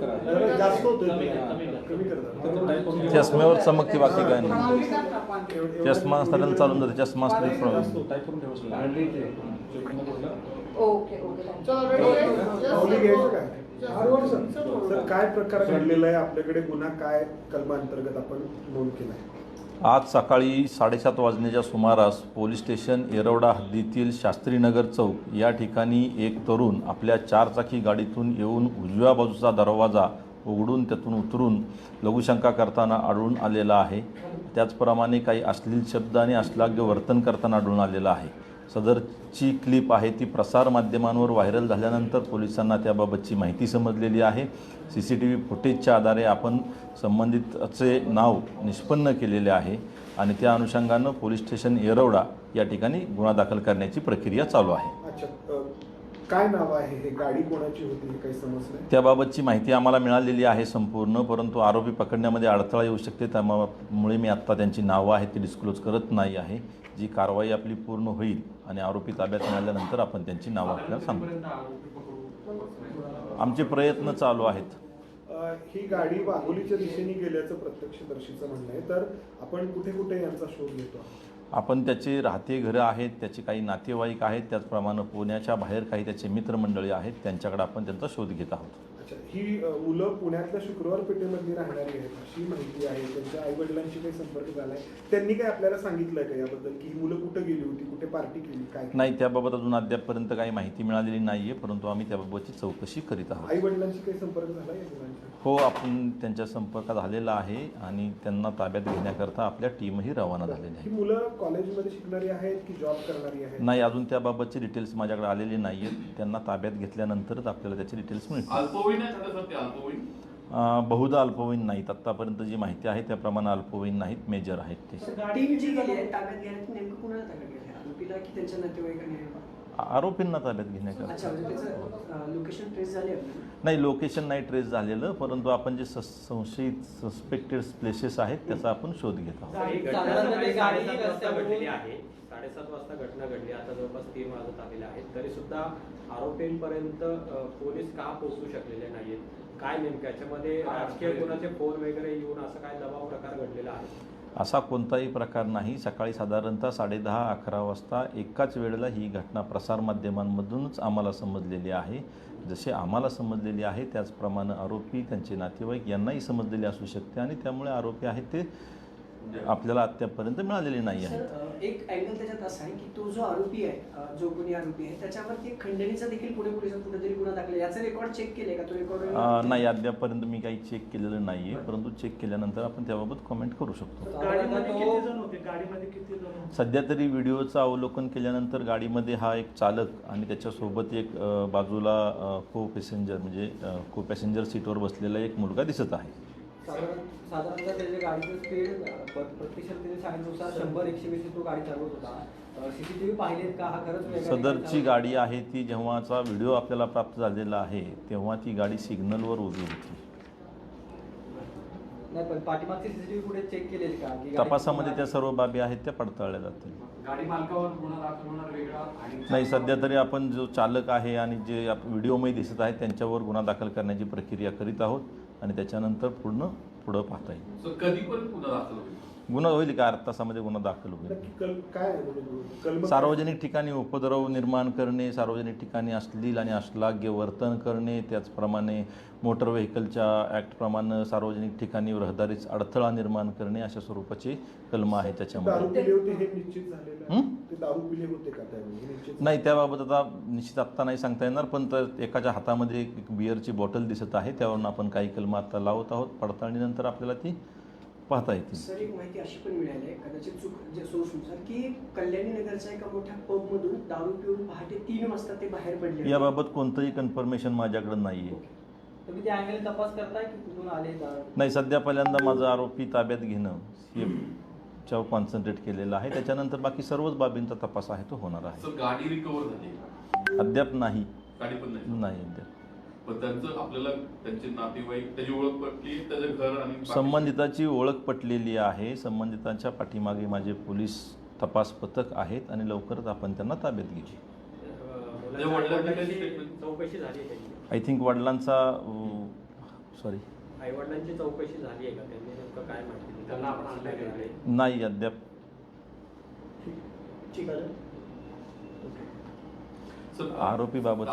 जास्त होतोय कमी करा चष्म्यावर चमकते बाकी काय नाही. चष्मा असताना चालून जाते चष्मा असले प्रॉब्लेम काय? सर काय प्रकार घडलेला आहे? आपल्याकडे गुन्हा काय कलमा अंतर्गत आपण नोंद केलाय आज सकाळी साडेसात वाजण्याच्या सुमारास पोलीस स्टेशन येरवडा हद्दीतील शास्त्रीनगर चौक या ठिकाणी एक तरुण आपल्या चारचाकी गाडीतून येऊन उजव्या बाजूचा दरवाजा उघडून त्यातून उतरून लघुशंका करताना आढळून आलेला आहे. त्याचप्रमाणे काही अश्लील शब्द आणि अश्लाघ्य वर्तन करताना आढळून आलेलं आहे. सदरची क्लिप आहे ती प्रसारमाध्यमांवर व्हायरल झाल्यानंतर पोलिसांना त्याबाबतची माहिती समजलेली आहे. सी सी टी व्ही फुटेजच्या आधारे आपण संबंधितचे नाव निष्पन्न केलेले आहे आणि त्या अनुषंगानं पोलीस स्टेशन येरवडा या ठिकाणी गुन्हा दाखल करण्याची प्रक्रिया चालू आहे. काय नाव आहे? हे गाडी कोणाची होती? काही त्याबाबतची माहिती आम्हाला मिळालेली आहे संपूर्ण परंतु आरोपी पकडण्यामध्ये अडथळा येऊ शकते. त्यामुळे मी आत्ता त्यांची नावं आहेत ती डिस्क्लोज करत नाही आहे. जी कारवाई आपली पूर्ण होईल आणि आरोपी ताब्यात मिळाल्यानंतर आपण त्यांची नावं आपल्याला सांगू. आमचे प्रयत्न चालू आहेत. ही गाडी वाघोलीच्या दिशेने गेल्याचं प्रत्यक्षदर्शीचं म्हणणं आहे. तर आपण कुठे कुठे यांचा शोध घेतो? आपण त्याचे राहते घरं आहेत त्याचे काही नातेवाईक आहेत त्याचप्रमाणे पुण्याच्या बाहेर काही त्याचे मित्रमंडळी आहेत त्यांच्याकडे आपण त्यांचा शोध घेत आहोत. अच्छा ही मुलं पुण्यातल्या शुक्रवार पेठेमधली राहणारी आहेत अशी माहिती आहे. त्यांच्या आई वडिलांशी काही संपर्क झालाय. त्यांनी काय आपल्याला सांगितलंय का याबद्दल? की ही मुलं कुठे गेली होती? कुठे पार्टी केली? काय नाही त्याबाबत अजून अद्यापपर्यंत काही माहिती मिळालेली नाही आहे परंतु आम्ही त्याबाबतची चौकशी करीत आहोत. आई वडिलांशी काही संपर्क झाला या मुलांचा? हो आपण त्यांच्या संपर्कात झालेला आहे आणि त्यांना ताब्यात घेण्याकरता आपल्या टीमही रवाना झालेली ही आहे मुलं कॉलेजमध्ये शिकणारी आहेत की जॉब करणारी आहेत? नाही अजून त्याबाबतचे डिटेल्स माझ्याकडे आलेले नाही आहेत त्यांना ताब्यात घेतल्यानंतरच आपल्याला त्याचे डिटेल्स मिळतील. अल्पवयीन बहुधा अल्पवयीन नाहीत. आत्तापर्यंत जी माहिती आहे त्याप्रमाणे अल्पवयीन नाहीत मेजर आहेत ते. टीम जी गेली आहे ताब्यात घेण्यात नेमकं कुणाला ताब्यात घेतलं आरोपीला की त्यांच्या नातेवाईकांनी? आरोपींना ताब्यात घेण्याकरता अच्छा म्हणजे त्याचं लोकेशन ट्रेस झाले आपल्याला नाही लोकेशन नाही ट्रेस झालेलं परंतु आपण जे संशयित सस्पेक्टेड प्लेसेस आहेत त्याचा आपण शोध घेत आहोत. साडेसात वाजता रस्त्यावरून- घडलेली आहे. साडेसात वाजता घटना घडली आता जवळपास तीन वाजत आलेले आहेत तरी सुद्धा आरोपींपर्यंत पोलीस का पोहोचू शकलेले नाहीत काय नेमकं? याच्यामध्ये राजकीय गुणाचे फोन वगैरे येऊन असं काय दबाव प्रकार घडलेला आहे? असा कोणताही प्रकार नाही. सकाळी साधारणतः साडेदहा अकरा वाजता एकाच वेळेला ही घटना प्रसारमाध्यमांमधूनच आम्हाला समजलेली आहे. जसे आम्हाला समजलेली आहे त्याचप्रमाणे आरोपी त्यांचे नातेवाईक यांनाही समजलेले असू शकते आणि त्यामुळे आरोपी आहेत ते आपल्याला आत्तापर्यंत मिळालेले नाही आहेत. एक अँगल त्याच्यात असा आहे की तो जो आरोपी आहे जो कोणी आरोपी आहे त्याच्यावरती खंडणीचा देखील पुणे पोलिसात कुठेतरी गुन्हा दाखल. याचा रेकॉर्ड चेक केले का? तो रेकॉर्ड नाही अद्यापपर्यंत मी काही चेक केलेलं नाही आहे परंतु चेक केल्यानंतर आपण त्याबाबत कॉमेंट करू शकतो. गाडीमध्ये किती जण होते? गाडीमध्ये किती जण सध्या तरी व्हिडिओचं अवलोकन केल्यानंतर गाडीमध्ये हा एक चालक आणि त्याच्यासोबत एक बाजूला को पॅसेंजर म्हणजे को पॅसेंजर सीटवर बसलेला एक मुलगा दिसत आहे. साधारण साधारणतः त्याच्या गाडीचं स्पीड प्रत्यक्षात त्याने सांगितल्यानुसार शंभर एकशे वीस तो गाडी चालवत होता. सीसीटीव्ही पाहिलेत का? हा खरंच वेगळा सदरची गाडी आहे ती जेव्हाचा व्हिडिओ आपल्याला प्राप्त झालेला आहे तेव्हा ती गाडी सिग्नलवर उभी होती. नाही पण पाठीमागचे सीसीटीव्ही कुठे चेक केलेत का? की गाडी- तपासामध्ये त्या सर्व बाबी आहेत त्या पडताळल्या जातील. गाडी मालकावर गुन्हा दाखल होणार वेगळा आणि नाही सध्या तरी आपण जो चालक आहे आणि जे आप- व्हिडिओमध्ये दिसत आहे त्यांच्यावर गुन्हा दाखल करण्याची प्रक्रिया करीत आहोत. आणि त्याच्यानंतर पूर्ण पुढं पाहता येईल. कधी पण पुन्हा दाखल होईल. गुन्हा होईल का अर्धा तासामध्ये गुन्हा दाखल होईल? नक्की कल काय आहे म्हणजे कलम सार्वजनिक ठिकाणी उपद्रव निर्माण करणे सार्वजनिक ठिकाणी अश्लील आणि अश्लाघ्य वर्तन करणे त्याचप्रमाणे मोटर व्हेकलच्या ॲक्टप्रमाणे सार्वजनिक ठिकाणी रहदारीच अडथळा निर्माण करणे अशा स्वरूपाचे कलम आहे दारू त्याच्यामध्ये पिले होते हे निश्चित झालेलं आहे. हं? ते दारू पिले होते का त्यावेळी? हे निश्चित नाही त्याबाबत आता निश्चित आत्ता नाही सांगता येणार पण तर एकाच्या हातामध्ये एक बिअरची बॉटल दिसत आहे त्यावरून आपण काही कलम आत्ता लावत आहोत. पडताळणीनंतर आपल्याला ती पाहता येतील सर एक माहिती अशी पण मिळाली आहे कदाचित चूक जे सोर्सनुसार की कल्याणी नगरच्या एका मोठ्या पबमधून दारू पिऊन पहाटे तीन वाजता ते बाहेर पडले. याबाबत कोणतंही कन्फर्मेशन माझ्याकडे नाही आहे तुम्ही त्या अँगल तपास करताय की कुठून आले दारू? नाही सध्या पहिल्यांदा माझं आरोपी ताब्यात घेणं हे च्यावर कॉन्सन्ट्रेट केलेलं आहे. त्याच्यानंतर बाकी सर्वच बाबींचा तपास आहे तो होणार आहे. सर गाडी रिकवर झाली अद्याप नाही. गाडी पण नाही. नाही अद्याप. पण त्यांचं आपल्याला त्यांचे नातेवाईक त्याची ओळख पटली त्याचं घर आणि संबंधिताची ओळख पटलेली आहे. संबंधितांच्या पाठीमागे माझे पोलीस तपास पथक आहेत आणि लवकरच आपण त्यांना ताब्यात घेऊ. वडिलांनी काही statement- चौकशी झाली आहे त्याची. आय थिंक वडिलांचा सॉरी आईवडिलांची चौकशी झाली आहे का? त्यांनी नेमकं काय माहिती दिली? त्यांना आपण. आहे नाही अद्याप. ठीक आहे. सर आरोपीबाबत